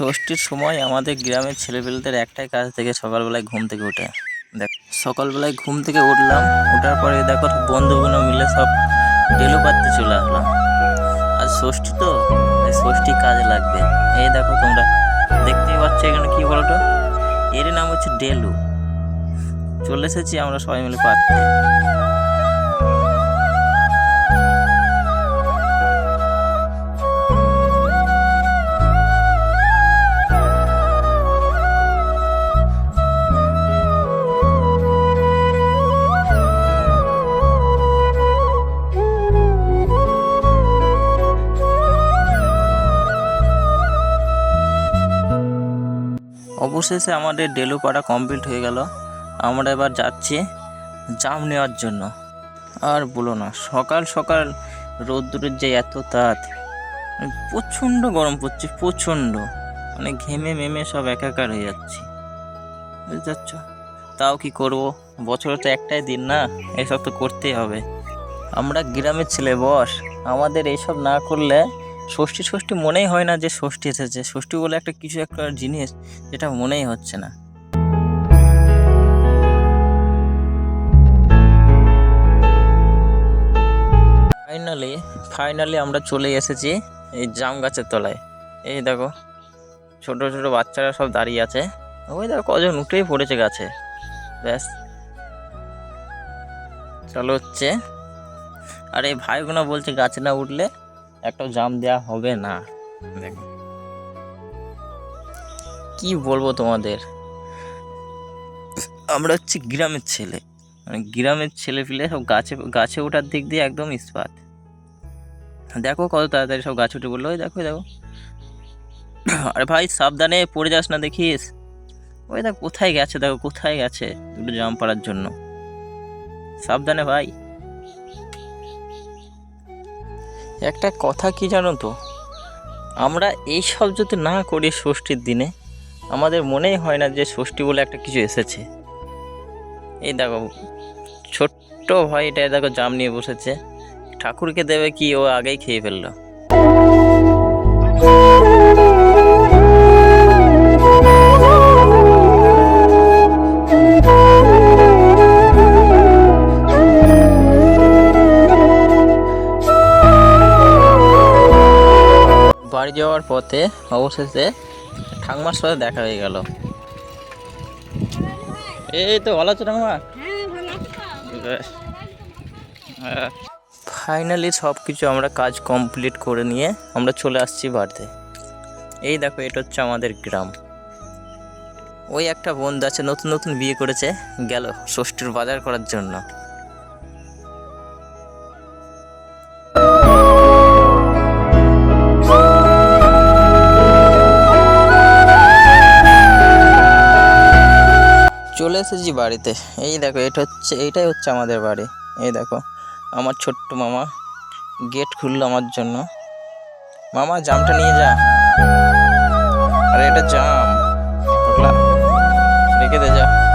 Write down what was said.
ষষ্ঠীর সময় আমাদের গ্রামের ছেলেপেলেদের একটাই কাজ থেকে সকালবেলায় ঘুম থেকে ওঠে। দেখ, সকালবেলায় ঘুম থেকে উঠলাম, ওঠার পরে দেখো বন্ধুগুলো মিলে সব ডেলো পাততে চলে আসলাম। আর ষষ্ঠী তো, এই ষষ্ঠী কাজে লাগবে। এই দেখো তোমরা, দেখতেই পাচ্ছ এখানে কি বলতো? এর নাম হচ্ছে ডেলু চলে এসেছি আমরা সবাই মিলে পাততে অবশেষে আমাদের ডেলু পাড়া কমপ্লিট হয়ে গেল। আমরা এবার যাচ্ছি জাম নেওয়ার জন্য। আর বলো না, সকাল সকাল রোদ্দুরের যে এত তাত প্রচণ্ড গরম পড়ছে, প্রচণ্ড। মানে ঘেমে মেমে সব একাকার হয়ে যাচ্ছি। বুঝতে পারছ? তাও কি করব? বছরে তো একটাই দিন না, এসব তো করতেই হবে। আমরা গ্রামের ছেলে বস, আমাদের এইসব না করলে ষষ্ঠী ষষ্ঠী মনেই হয় না যে ষষ্ঠী এসেছে। ষষ্ঠী বলে একটা কিছু একটা জিনিস যেটা মনেই হচ্ছে না। ফাইনালি ফাইনালি আমরা চলে এসেছি এই জাম গাছের তলায়। এই দেখো, ছোট ছোট বাচ্চারা সব দাঁড়িয়ে আছে। ওই দেখো কজন উঠেই পড়েছে গাছে। ব্যাস। চলো হচ্ছে। আর এই ভাইগুনা বলছে গাছে না উঠলে একটাও জাম দেওয়া হবে না। দেখো। কি বলব তোমাদের? আমরা হচ্ছে গ্রামের ছেলে। মানে গ্রামের ছেলে ফেলে সব গাছে গাছে ওঠার দিক দিয়ে একদম ইস্পাত। দেখো কত তাড়াতাড়ি সব গাছ উঠে বলল ওই দেখো দেখো। আরে ভাই সাবধানে পড়ে যাস না দেখিস। ওই দেখ কোথায় গেছে? দেখো কোথায় গেছে? দুটো জাম পাড়ার জন্য। সাবধানে ভাই। একটা কথা কি জানো তো? আমরা এই সব যদি না করি ষষ্ঠীর দিনে, আমাদের মনেই হয় না যে ষষ্ঠী বলে একটা কিছু এসেছে। এই দেখো, ছোট্ট ভাই এটা দেখো জাম নিয়ে বসেছে। ঠাকুরকে দেবে কি ও আগেই খেয়ে ফেলল। বাড়ি যাওয়ার পথে অবশেষে ঠাকুমার সাথে দেখা হয়ে গেল। এই তো, ভালো আছো ঠাংমা ফাইনালি সব কিছু আমরা কাজ কমপ্লিট করে নিয়ে আমরা চলে আসছি বাড়িতে। এই দেখো, এটা হচ্ছে আমাদের গ্রাম। ওই একটা বন্ধু আছে, নতুন নতুন বিয়ে করেছে, গেল ষষ্ঠীর বাজার করার জন্য। এসেছি বাড়িতে। এই দেখো, এটা হচ্ছে এইটাই হচ্ছে আমাদের বাড়ি। এই দেখো, আমার ছোট্ট মামা গেট খুললো আমার জন্য। মামা, জামটা নিয়ে যা। আরে, এটা জাম। রেখে দে, যা।